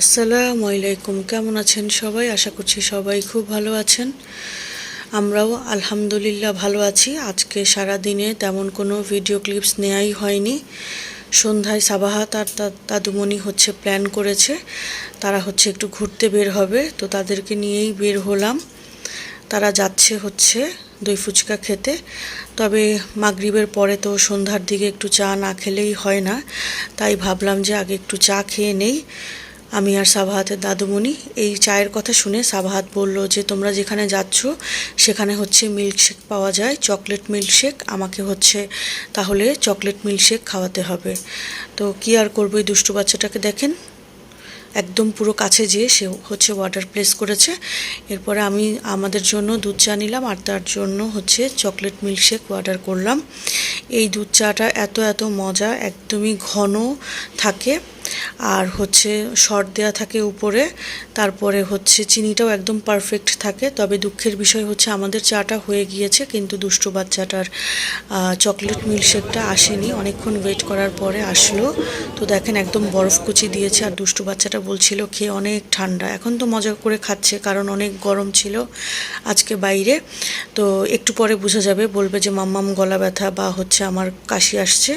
আসসালামু আলাইকুম, কেমন আছেন সবাই? আশা করছি সবাই খুব ভালো আছেন। আমরাও আলহামদুলিল্লাহ ভালো আছি। আজকে সারা দিনে তেমন কোনো ভিডিও ক্লিপস নেওয়াই হয়নি। সন্ধ্যায় সাবাহাত আর তার দাদুমণি হচ্ছে প্ল্যান করেছে। তারা হচ্ছে একটু ঘুরতে বের হবে, তো তাদেরকে নিয়েই বের হলাম। তারা যাচ্ছে হচ্ছে দই ফুচকা খেতে। তবে মাগরিবের পরে তো সন্ধ্যার দিকে একটু চা না খেলেই হয় না। তাই ভাবলাম যে আগে একটু চা খেয়ে নেই। আমি আর সাবাহাতের দাদুমণি এই চায়ের কথা শুনে সাবাহাত বলল যে, তোমরা যেখানে যাচ্ছ, সেখানে হচ্ছে মিল্কশেক পাওয়া যায়। চকলেট মিল্কশেক আমাকে হচ্ছে, তাহলে চকলেট মিল্কশেক খাওয়াতে হবে। তো কি আর করব এই দুষ্টু বাচ্চাটাকে দেখেন? একদম পুরো কাছে যেয়ে সে হচ্ছে ওয়াটার প্লেস করেছে। এরপরে আমি আমাদের জন্য দুধ চা নিলাম আর তার জন্য হচ্ছে চকলেট মিল্কশেক অর্ডার করলাম। এই দুধ চাটা এত এত মজা, একদমই ঘন থাকে। আর হচ্ছে শর্ট দেওয়া থাকে উপরে, তারপরে হচ্ছে চিনিটাও একদম পারফেক্ট থাকে। তবে দুঃখের বিষয় হচ্ছে আমাদের চাটা হয়ে গিয়েছে, কিন্তু দুষ্টু বাচ্চাটার চকলেট মিল্কশেকটা আসেনি। অনেকক্ষণ ওয়েট করার পরে আসলো। তো দেখেন একদম বরফ কুচি দিয়েছে আর দুষ্টু বাচ্চাটা বলছিল খেয়ে অনেক ঠান্ডা। এখন তো মজা করে খাচ্ছে কারণ অনেক গরম ছিল আজকে বাইরে। তো একটু পরে বোঝা যাবে, বলবে যে মাম্মাম গলা ব্যথা বা হচ্ছে আমার কাশি আসছে।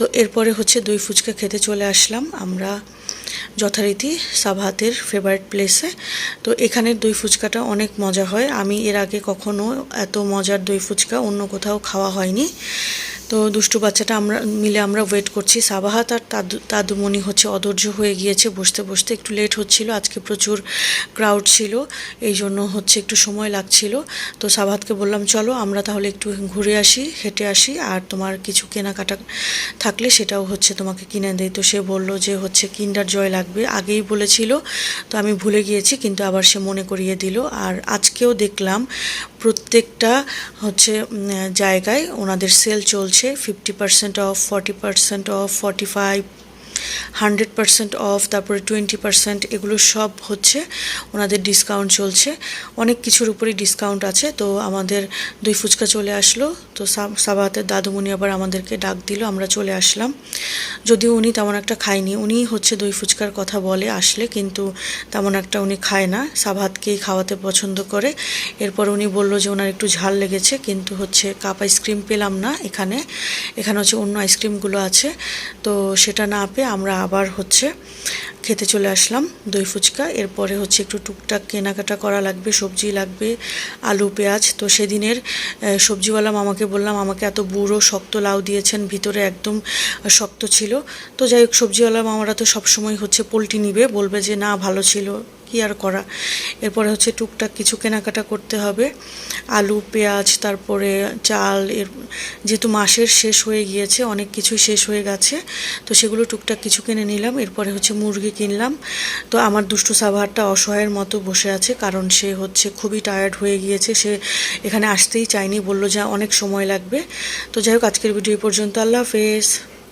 তো এরপরে হচ্ছে দই ফুচকা খেতে চলে আসলাম আমরা যথারীতি সাভাতের ফেভারিট প্লেসে তো এখানের দই ফুচকাটা অনেক মজা হয়। আমি এর আগে কখনো এত মজার দই ফুচকা অন্য কোথাও খাওয়া হয়নি। তো দুষ্টু বাচ্চাটা আমরা মিলে আমরা ওয়েট করছি। সাবাহাত আর তাদু, তাদুমণি হচ্ছে অধৈর্য হয়ে গিয়েছে, বসতে বসতে একটু লেট হচ্ছিল, আজকে প্রচুর ক্রাউড ছিল, এই জন্য হচ্ছে একটু সময় লাগছিল। তো সাবাহাতকে বললাম, চলো আমরা তাহলে একটু ঘুরে আসি, হেঁটে আসি, আর তোমার কিছু কেনাকাটা থাকলে সেটাও হচ্ছে তোমাকে কিনে দেয় তো সে বলল যে হচ্ছে কিন্ডার জয় লাগবে, আগেই বলেছিল, তো আমি ভুলে গিয়েছি, কিন্তু আবার সে মনে করিয়ে দিল। আর আজকেও দেখলাম প্রত্যেকটা হচ্ছে জায়গায় ওনাদের সেল চলছে। Fifty percent off forty percent off forty five hundred percent off, তারপরে টোয়েন্টি পার্সেন্ট এগুলো সব হচ্ছে ওনাদের ডিসকাউন্ট চলছে। অনেক কিছুর উপরেই ডিসকাউন্ট আছে। তো আমাদের দুই ফুচকা চলে আসলো। তো সাবাহাতের দাদুমণি আবার আমাদেরকে ডাক দিল, আমরা চলে আসলাম। যদিও উনি তেমন একটা খায়নি। উনি হচ্ছে দই ফুচকার কথা বলে আসলে, কিন্তু তেমন একটা উনি খায় না। সাবাহাতকেই খাওয়াতে পছন্দ করে। এরপর উনি বলল যে ওনার একটু ঝাল লেগেছে, কিন্তু হচ্ছে কাপ আইসক্রিম পেলাম না এখানে। এখানে হচ্ছে অন্য আইসক্রিমগুলো আছে। তো সেটা না পেয়ে আমরা আবার হচ্ছে খেতে চলে আসলাম দই ফুচকা। এরপরে হচ্ছে একটু টুকটাক কেনাকাটা করা লাগবে, সবজি লাগবে, আলু, পেঁয়াজ। তো সেদিনের সবজিওয়ালা মামাকে বললাম, আমাকে এত বুড়ো শক্ত লাউ দিয়েছেন, ভিতরে একদম শক্ত ছিল। তো যাই হোক, সবজিওয়ালা মামারা তো সবসময় হচ্ছে পোলট্রি নিবে, বলবে যে, না, ভালো ছিল। কি আর করা? এরপরে হচ্ছে টুকটাক কিছু কেনাকাটা করতে হবে। আলু, পেঁয়াজ, তারপরে চাল, এর যেহেতু মাসের শেষ হয়ে গিয়েছে, অনেক কিছুই শেষ হয়ে গেছে, তো সেগুলো টুকটাক কিছু কিনে নিলাম। এরপরে হচ্ছে মুরগি কিনলাম। তো আমার দুষ্টু সাভারটা অসহায়ের মতো বসে আছে, কারণ সে হচ্ছে খুবই টায়ার্ড হয়ে গিয়েছে। সে এখানে আসতেই চায়নি, বলল যে অনেক সময় লাগবে। তো যাই হোক, আজকের ভিডিও পর্যন্ত। আল্লাহ হাফেজ।